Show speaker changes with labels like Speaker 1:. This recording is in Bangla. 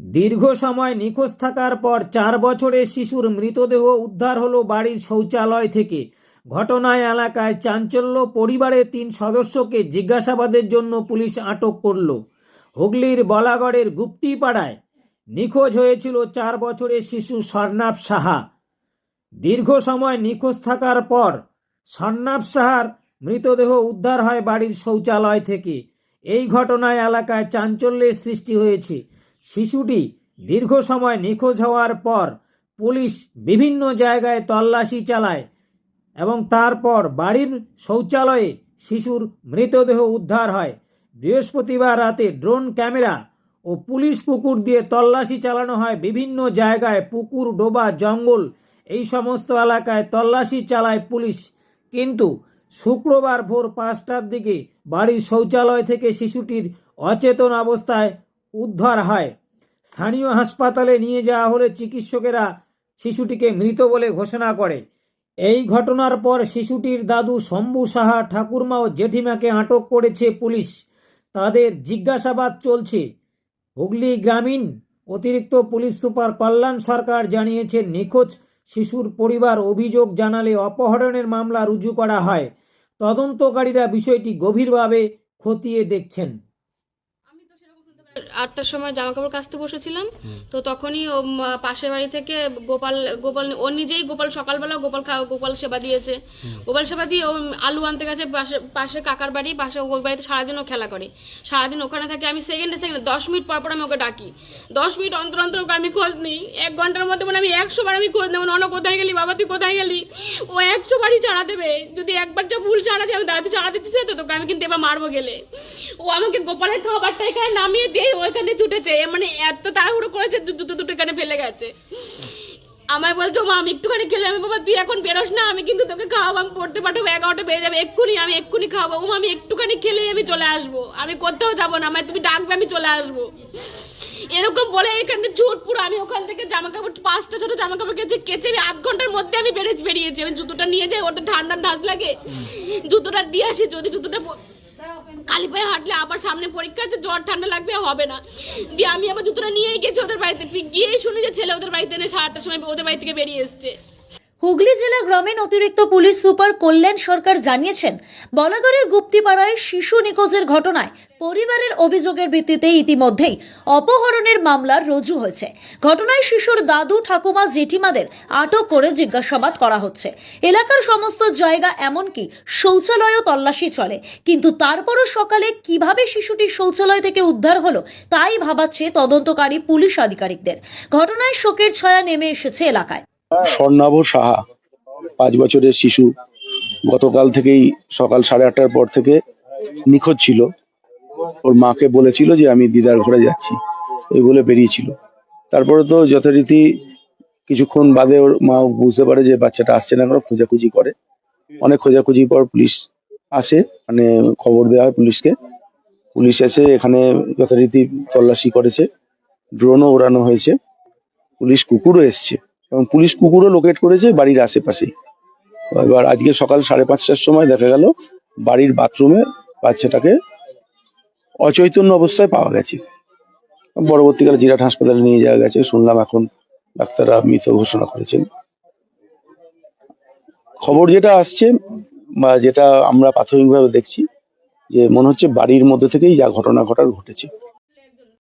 Speaker 1: দীর্ঘ সময় নিখোঁজ থাকার পর চার বছরের শিশুর মৃতদেহ উদ্ধার হলো বাড়ির শৌচালয় থেকে। ঘটনায় এলাকায় চাঞ্চল্য পরিবারের তিন সদস্যকে জিজ্ঞাসাবাদের জন্য পুলিশ আটক করল। হুগলির বলাগড়ের গুপ্তিপাড়ায় নিখোঁজ হয়েছিল চার বছরের শিশু স্বর্ণাভ সাহা। দীর্ঘ সময় নিখোঁজ থাকার পর স্বর্ণাভ সাহার মৃতদেহ উদ্ধার হয় বাড়ির শৌচালয় থেকে। এই ঘটনায় এলাকায় চাঞ্চল্যের সৃষ্টি হয়েছে। শিশুটি দীর্ঘ সময় নিখোঁজ হওয়ার পর পুলিশ বিভিন্ন জায়গায় তল্লাশি চালায় এবং তারপর বাড়ির শৌচালয়ে শিশুর মৃতদেহ উদ্ধার হয়। বৃহস্পতিবার রাতে ড্রোন ক্যামেরা ও পুলিশ পুকুর দিয়ে তল্লাশি চালানো হয়। বিভিন্ন জায়গায় পুকুর, ডোবা, জঙ্গল এই সমস্ত এলাকায় তল্লাশি চালায় পুলিশ। কিন্তু শুক্রবার ভোর পাঁচটার দিকে বাড়ির শৌচালয় থেকে শিশুটির অচেতন অবস্থায় উদ্ধার হয়। স্থানীয় হাসপাতালে নিয়ে যাওয়া হলে চিকিৎসকেরা শিশুটিকে মৃত বলে ঘোষণা করে। এই ঘটনার পর শিশুটির দাদু শম্ভু সাহা, ঠাকুরমা ও জেঠিমাকে আটক করেছে পুলিশ। তাদের জিজ্ঞাসাবাদ চলছে। হুগলি গ্রামীণ অতিরিক্ত পুলিশ সুপার কল্যাণ সরকার জানিয়েছেন নিখোঁজ শিশুর পরিবার অভিযোগ জানালে অপহরণের মামলা রুজু করা হয়। তদন্তকারীরা বিষয়টি গভীরভাবে খতিয়ে দেখছেন
Speaker 2: আমি তো সেরকম শুনতে পাই আটটার সময় জামা কাপড় কাচতে বসেছিলাম। তো তখনই ও পাশের বাড়ি থেকে গোপাল গোপাল ও নিজেই গোপাল সকালবেলা গোপাল গোপাল সেবা দিয়েছে। গোপাল সেবা দিয়ে ও আলু আনতে গেছে পাশে পাশে কাকার বাড়ি পাশে ওর বাড়িতে সারাদিন ও খেলা করে। সারাদিন ওখানে থাকে আমি সেকেন্ডে সেকেন্ডে দশ মিনিট পর পর আমি ওকে ডাকি। দশ মিনিট অন্তর অন্তর ওকে আমি খোঁজ নিই। এক ঘণ্টার মধ্যে মানে আমি একশো বার আমি খোঁজ নেব অন্য কোথায় গেলি বাবা তুই কোথায় গেলি? ও একশো বারই চাড়া দেবে। যদি একবার যা ভুল চাড়া দিই আমি দাঁড়াতে চাড়া দিতে চাই তো তোকে আমি কিন্তু এবার মারবো গেলে। ও আমাকে গোপালের খাবারটা এখানে নামিয়ে দিয়ে ওইখান দিয়ে ছুটেছে মানে এত তাড়াহুড়ো করেছে জুতো দুটো এখানে ফেলে গেছে। আমায় বলছো মা আমি একটুখানি খেলে আমি বাবা তুই এখন বেরোস না আমি কিন্তু তোকে খাওয়াবো আমি পড়তে পাঠাবো এগারোটা বেজে যাবে এক্ষুনি আমি এক্ষুনি খাওয়াবো। ও আমি একটুখানি খেলে আমি চলে আসব আমি কোথাও যাব না আমায় তুমি ডাকবে আমি চলে আসব। এরকম বলে এখান থেকে ছুট পুরো আমি ওখান থেকে জামা কাপড় পাঁচটা ছোট জামা কাপড় কেচে কেচে আধ ঘণ্টার মধ্যে আমি বেরিয়ে বেরিয়েছি। আমি জুতোটা নিয়ে যাই ওটা ঠান্ডা ধাস লাগে। জুতোটা দিয়ে আসি যদি জুতোটা কালি পায়ে হাঁটলে আবার সামনে পরীক্ষা আছে, জ্বর, ঠান্ডা লাগবে, হবে না। দিয়ে আমি আবার জুতোটা নিয়েই গেছি ওদের বাড়িতে গিয়ে শুনি যে ছেলে ওদের বাড়িতে এনে সাড়ে আটটার সময় ওদের বাড়ি থেকে বেরিয়ে এসছে।
Speaker 3: হুগলি জেলা গ্রামীণ অতিরিক্ত পুলিশ সুপার কল্যাণ সরকার জানিয়েছেন, বলাগড়ের গুপ্তিপাড়ায় শিশু নিখোঁজের ঘটনায় পরিবারের অভিযোগের ভিত্তিতে ইতিমধ্যেই অপহরণের মামলা রুজু হয়েছে। ঘটনায় শিশুর দাদু, ঠাকুমা, জেঠিমাদের আটক করে জিজ্ঞাসাবাদ করা হচ্ছে। এলাকার সমস্ত জায়গা এমনকি শৌচালয়ও তল্লাশি চলে। কিন্তু তারপরও সকালে কীভাবে শিশুটি শৌচালয় থেকে উদ্ধার হলো, তাই ভাবাচ্ছে তদন্তকারী পুলিশ আধিকারিকদের। ঘটনায় শোকের ছায়া নেমে এসেছে এলাকায়।
Speaker 4: স্বর্ণাভ সাহা, পাঁচ বছরের শিশু। গতকাল থেকেই সকাল সাড়ে আটটার পর থেকে নিখোঁজ ছিল। ওর মাকে বলেছিল যে, আমি দিদার ঘরে যাচ্ছি। এই বলে বেরিয়েছিল। তারপরে তো যথারীতি কিছুক্ষণ বাদে ওর মা বুঝতে পারে যে, বাচ্চাটা আসছে না কোনো, খোঁজাখুঁজি করে। অনেক খোঁজাখুঁজির পর পুলিশ আসে মানে খবর দেওয়া হয় পুলিশকে। পুলিশ এসে এখানে যথারীতি তল্লাশি করেছে। ড্রোনও ওড়ানো হয়েছে। পুলিশ কুকুরও এসছে। এবং পুলিশ কুকুরও লোকেট করেছে বাড়ির আশেপাশেই এবার আজকে সকাল সাড়ে পাঁচটার সময় দেখা গেল বাড়ির বাথরুমে বাচ্চাটাকে অচৈতন্য অবস্থায় পাওয়া গেছে। পরবর্তীকালে জিরাট হাসপাতালে নিয়ে যাওয়া গেছে। শুনলাম এখন ডাক্তাররা মৃত ঘোষণা করেছেন। খবর যেটা আসছে বা যেটা আমরা প্রাথমিকভাবে দেখছি যে মনে হচ্ছে বাড়ির মধ্যে থেকেই যা ঘটনা ঘটার ঘটেছে।